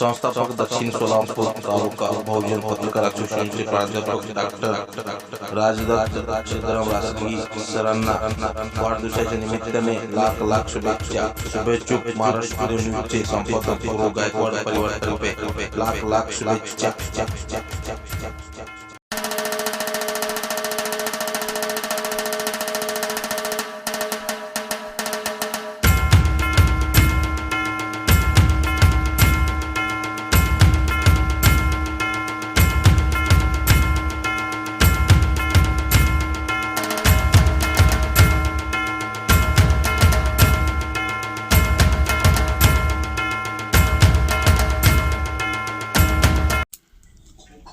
संस्थापक दक्षिण सोलापूर तालुका बहुजन पत्रकार असोसिएशनचे प्राध्यापक डॉक्टर राजदत्त चिदराम रासगी सरांना वाढदिवसाच्या निमित्ताने लाख लाख शुभेच्छा. शुभेच्छुक महाराष्ट्र न्यूजचे संपादक गौरव गायकवाड परिवारातर्फे लाख लाख शुभेच्छा.